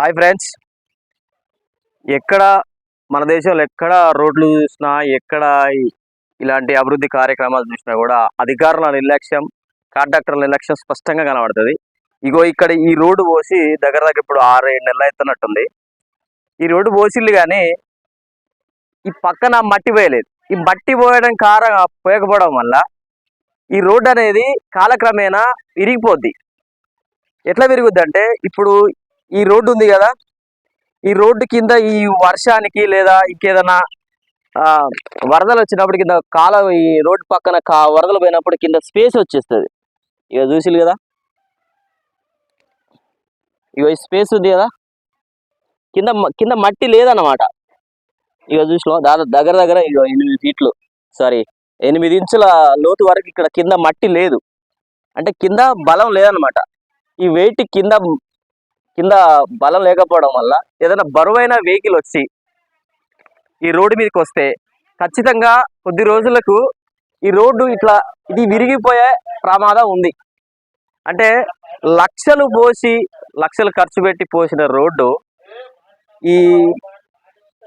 Hi friends. ఎక్కడ మన దేశంలో ఎక్కడ రోడ్లు చూసినా ఎక్కడ ఇలాంటి అభివృద్ధి కార్యక్రమాలు చూసినా కూడా అధికారుల నిర్లక్ష్యం కాంట్రాక్టర్ల నిర్లక్ష్యం స్పష్టంగా కనబడుతుంది. ఇగో ఇక్కడ ఈ రోడ్డు పోసి దగ్గర దగ్గర ఇప్పుడు ఆరు ఏడు నెలలు అవుతున్నట్టుంది ఈ రోడ్డు పోసిల్లు కానీ ఈ పక్కన మట్టి పోయలేదు. ఈ మట్టి పోయడం కారణం పోయకపోవడం వల్ల ఈ రోడ్డు అనేది కాలక్రమేణా విరిగిపోద్ది. ఎట్లా విరుగుద్ది అంటే ఇప్పుడు ఈ రోడ్డు ఉంది కదా? ఈ రోడ్డు కింద ఈ వర్షానికి లేదా ఇంకేదైనా వరదలు వచ్చినప్పుడు కింద కాల ఈ రోడ్డు పక్కన కా వరదలు పోయినప్పుడు కింద స్పేస్ వచ్చేస్తుంది. ఇక చూసిలు కదా? ఇక స్పేస్ ఉంది కదా? కింద మ- కింద మట్టి లేదన్నమాట. ఇక చూసిన దాదాపు దగ్గర దగ్గర ఇక ఎనిమిది ఫీట్లు సారీ ఎనిమిది ఇంచుల లోతు వరకు ఇక్కడ కింద మట్టి లేదు. అంటే కింద బలం లేదనమాట ఈ వెయిట్ కింద కింద బలం లేకపోవడం వల్ల ఏదైనా బరువైన వెహికల్ వచ్చి ఈ రోడ్డు మీదకి వస్తే ఖచ్చితంగా కొద్ది రోజులకు ఈ రోడ్డు ఇట్లా ఇది విరిగిపోయే ప్రమాదం ఉంది. అంటే లక్షలు పోసి లక్షలు ఖర్చు పెట్టి పోసిన రోడ్డు ఈ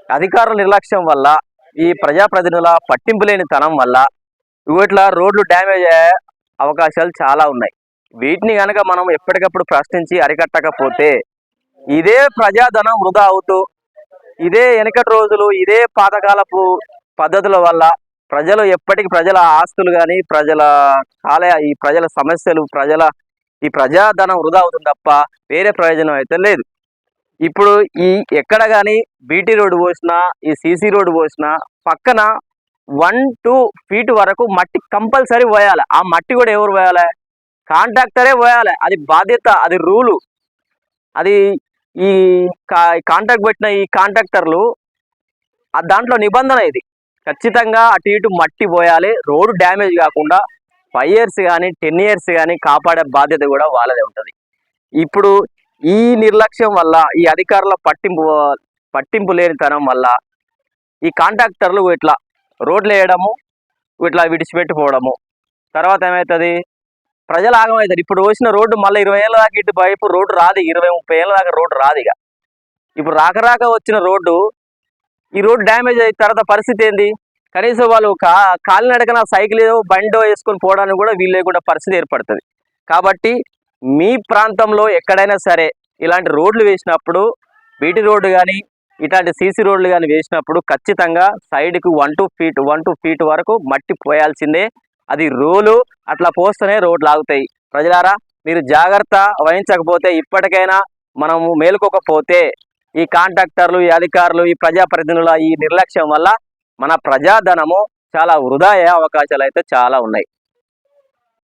అధికారుల నిర్లక్ష్యం వల్ల ఈ ప్రజాప్రతినిధుల పట్టింపు లేని తనం వల్ల ఇగో ఇట్లా రోడ్లు డ్యామేజ్ అయ్యే అవకాశాలు చాలా ఉన్నాయి. వీటిని కనుక మనం ఎప్పటికప్పుడు ప్రశ్నించి అరికట్టకపోతే ఇదే ప్రజాధనం వృధా అవుతూ ఇదే వెనకటి రోజులు ఇదే పాతకాలపు పద్ధతుల వల్ల ప్రజలు ఎప్పటికీ ప్రజల ఆస్తులు కానీ ప్రజల కాల ఈ ప్రజల సమస్యలు ప్రజల ఈ ప్రజాధనం వృధా అవుతుంది తప్ప వేరే ప్రయోజనం అయితే లేదు. ఇప్పుడు ఈ ఎక్కడ కానీ బీటీ రోడ్డు పోసినా ఈ సీసీ రోడ్డు పోసినా పక్కన వన్ టూ ఫీట్ వరకు మట్టి కంపల్సరీ పోయాలి. ఆ మట్టి కూడా ఎవరు పోయాలి? కాంట్రాక్టరే పోయాలి. అది బాధ్యత అది రూలు. అది ఈ కా- కాంట్రాక్ట్ పెట్టిన ఈ కాంట్రాక్టర్లు దాంట్లో నిబంధన ఇది. ఖచ్చితంగా అటు ఇటు మట్టి పోయాలి. రోడ్డు డ్యామేజ్ కాకుండా ఫైవ్ ఇయర్స్ కానీ టెన్ ఇయర్స్ కానీ కాపాడే బాధ్యత కూడా వాళ్ళదే ఉంటుంది. ఇప్పుడు ఈ నిర్లక్ష్యం వల్ల ఈ అధికారుల పట్టింపు పట్టింపు లేనితనం వల్ల ఈ కాంట్రాక్టర్లు ఇట్లా రోడ్లు వేయడము ఇట్లా విడిచిపెట్టిపోవడము. తర్వాత ఏమవుతుంది ప్రజలు ఆగమవుతారు ఇప్పుడు వచ్చిన రోడ్డు మళ్ళీ ఇరవై ఏళ్ళ దాకా ఇటు వైపు రోడ్డు రాదు. ఇరవై ముప్పై ఏళ్ళ దాకా రోడ్డు రాదు ఇక. ఇప్పుడు రాక రాక వచ్చిన రోడ్డు ఈ రోడ్డు డ్యామేజ్ అయిన తర్వాత పరిస్థితి ఏంది? కనీసం వాళ్ళు కా కాలినడకన సైకిల్ బండో వేసుకొని పోవడానికి కూడా వీలు లేకుండా పరిస్థితి ఏర్పడుతుంది. కాబట్టి మీ ప్రాంతంలో ఎక్కడైనా సరే ఇలాంటి రోడ్లు వేసినప్పుడు బీటీ రోడ్డు కానీ ఇట్లాంటి సీసీ రోడ్లు కానీ వేసినప్పుడు ఖచ్చితంగా సైడ్కి one two feet one two feet వరకు మట్టి పోయాల్సిందే. అది రూలు అట్లా పోస్తేనే రోడ్లు ఆగుతాయి. ప్రజలారా మీరు జాగ్రత్త వహించకపోతే ఇప్పటికైనా మనము మేలుకోకపోతే ఈ కాంట్రాక్టర్లు ఈ అధికారులు ఈ ప్రజాప్రతినిధుల ఈ నిర్లక్ష్యం వల్ల మన ప్రజాధనము చాలా వృధా అయ్యే అవకాశాలు అయితే చాలా ఉన్నాయి.